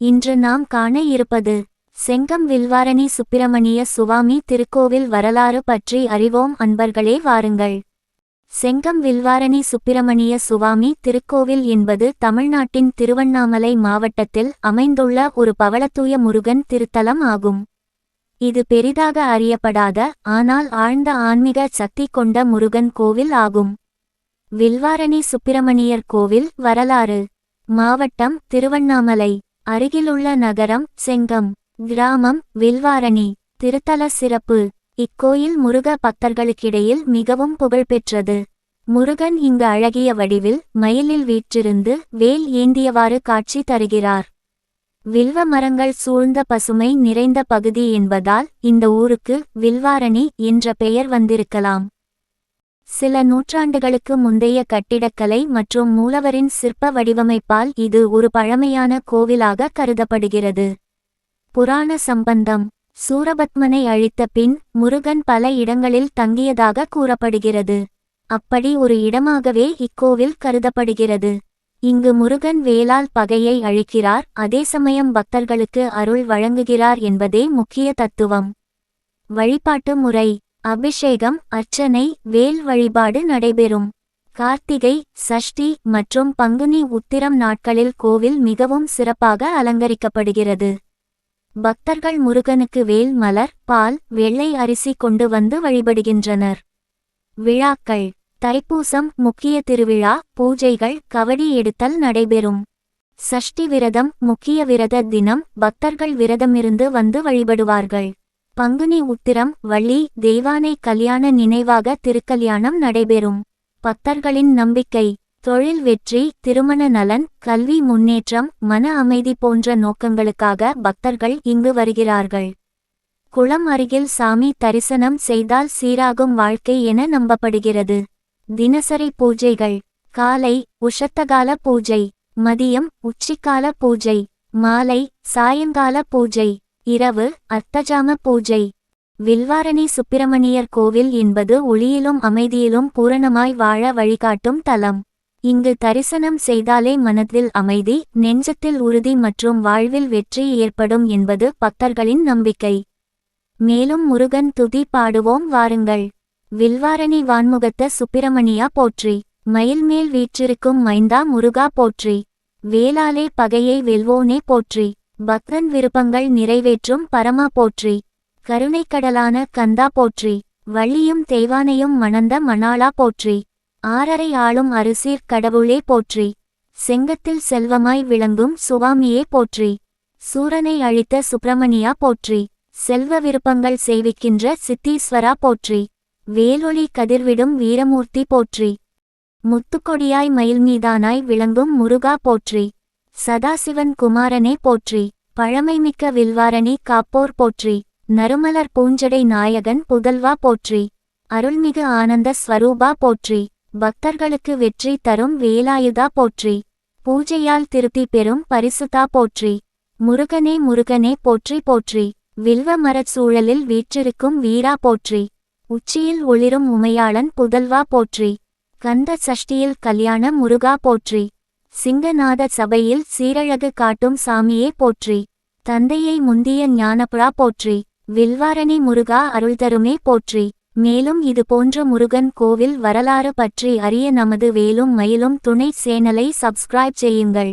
இன்று நாம் காண இருப்பது செங்கம் வில்வாரணி சுப்பிரமணிய சுவாமி திருக்கோவில் வரலாறு பற்றி அறிவோம் அன்பர்களே வாருங்கள். செங்கம் வில்வாரணி சுப்பிரமணிய சுவாமி திருக்கோவில் என்பது தமிழ்நாட்டின் திருவண்ணாமலை மாவட்டத்தில் அமைந்துள்ள ஒரு பவளத்தூய முருகன் திருத்தலம் ஆகும். இது பெரிதாக அறியப்படாத ஆனால் ஆழ்ந்த ஆன்மீக சக்தி கொண்ட முருகன் கோவில் ஆகும். வில்வாரணி சுப்பிரமணியர் கோவில் வரலாறு. மாவட்டம் திருவண்ணாமலை. அருகிலுள்ள நகரம் செங்கம் கிராமம் வில்வாரணி திருத்தல சிறப்பு. இக்கோயில் முருக பக்தர்களுக்கிடையில் மிகவும் புகழ்பெற்றது முருகன் இங்கு அழகிய வடிவில் மயிலில் வீற்றிருந்து வேல் ஏந்தியவாறு காட்சி தருகிறார். வில்வ மரங்கள் சூழ்ந்த பசுமை நிறைந்த பகுதி என்பதால் இந்த ஊருக்கு வில்வாரணி என்ற பெயர் வந்திருக்கலாம். சில நூற்றாண்டுகளுக்கு முந்தைய கட்டிடக்கலை மற்றும் மூலவரின் சிற்ப வடிவமைப்பால் இது ஒரு பழமையான கோவிலாக கருதப்படுகிறது. புராண சம்பந்தம். சூரபத்மனை அழித்த பின் முருகன் பல இடங்களில் தங்கியதாக கூறப்படுகிறது. அப்படி ஒரு இடமாகவே இக்கோவில் கருதப்படுகிறது. இங்கு முருகன் வேளால் பகையை அழிக்கிறார் அதே சமயம் பக்தர்களுக்கு அருள் வழங்குகிறார் என்பதே முக்கிய தத்துவம். வழிபாட்டு முறை. அபிஷேகம் அர்ச்சனை வேல் வழிபாடு நடைபெறும். கார்த்திகை சஷ்டி மற்றும் பங்குனி உத்திரம் நாட்களில் கோவில் மிகவும் சிறப்பாக அலங்கரிக்கப்படுகிறது. பக்தர்கள் முருகனுக்கு வேல் மலர் பால் வெள்ளை அரிசி கொண்டு வந்து வழிபடுகின்றனர். விழாக்கள். தைப்பூசம் முக்கிய திருவிழா பூஜைகள் கவடி எடுத்தல் நடைபெறும். சஷ்டி விரதம் முக்கிய விரத தினம் பக்தர்கள் விரதமிருந்து வந்து வழிபடுவார்கள். பங்குனி உத்திரம் வள்ளி தெய்வானை கல்யாண நினைவாக திருக்கல்யாணம் நடைபெறும். பக்தர்களின் நம்பிக்கை தொழில் வெற்றி திருமண நலன் கல்வி முன்னேற்றம் மன அமைதி போன்ற நோக்கங்களுக்காக பக்தர்கள் இங்கு வருகிறார்கள். குளம் அருகில் சாமி தரிசனம் செய்தால் சீராகும் வாழ்க்கை என நம்பப்படுகிறது. தினசரி பூஜைகள் காலை உஷத்தகால பூஜை மதியம் உச்சிக்கால பூஜை மாலை சாயங்கால பூஜை இரவு அர்த்தஜாம பூஜை. வில்வாரணி சுப்பிரமணியர் கோவில் என்பது ஒளியிலும் அமைதியிலும் பூரணமாய் வாழ வழிகாட்டும் தலம். இங்கு தரிசனம் செய்தாலே மனதில் அமைதி நெஞ்சத்தில் உறுதி மற்றும் வாழ்வில் வெற்றி ஏற்படும் என்பது பக்தர்களின் நம்பிக்கை. மேலும் முருகன் துதி பாடுவோம் வாருங்கள். வில்வாரணி வான்முகத்த சுப்பிரமணியா போற்றி. மயில்மேல் வீற்றிருக்கும் மைந்தா முருகா போற்றி. வேளாலே பகையை வெல்வோனே போற்றி. பக்ரன் விருப்பங்கள் நிறைவேற்றும் பரமா போற்றி. கருணைக்கடலான கந்தா போற்றி. வள்ளியும் தெய்வானையும் மணந்த மணாளா போற்றி. ஆறரை ஆளும் அரிசீர் கடவுளே போற்றி. செங்கத்தில் செல்வமாய் விளங்கும் சுவாமியே போற்றி. சூரனை அழித்த சுப்பிரமணியா போற்றி. செல்வ விருப்பங்கள் சேவிக்கின்ற சித்தீஸ்வரா போற்றி. வேலொளி கதிர்விடும் வீரமூர்த்தி போற்றி. முத்துக்கொடியாய் மயில்மீதானாய் விளங்கும் முருகா போற்றி. சதாசிவன் குமாரனே போற்றி பழமைமிக்க வில்வாரணி காப்போர் போற்றி நறுமலர் பூஞ்சடை நாயகன் புதல்வா போற்றி அருள்மிகு ஆனந்த ஸ்வரூபா போற்றி பக்தர்களுக்கு வெற்றி தரும் வேலாயுதா போற்றி பூஜையால் திருப்தி பெறும் பரிசுதா போற்றி முருகனே முருகனே போற்றி போற்றி வில்வ மரச் சூழலில் வீற்றிருக்கும் வீரா போற்றி உச்சியில் ஒளிரும் உமையாளன் புதல்வா போற்றி கந்த சஷ்டியில் கல்யாண முருகா போற்றி. சிங்கநாத சபையில் சீரழகு காட்டும் சாமியே போற்றி. தந்தையை முந்திய ஞானப்புழா போற்றி. வில்வாரணி முருகா அருள்தருமே போற்றி. மேலும் இது போன்ற முருகன் கோவில் வரலாறு பற்றி அறிய நமது வேலும் மயிலும் துணை சேனலை சப்ஸ்கிரைப் செய்யுங்கள்.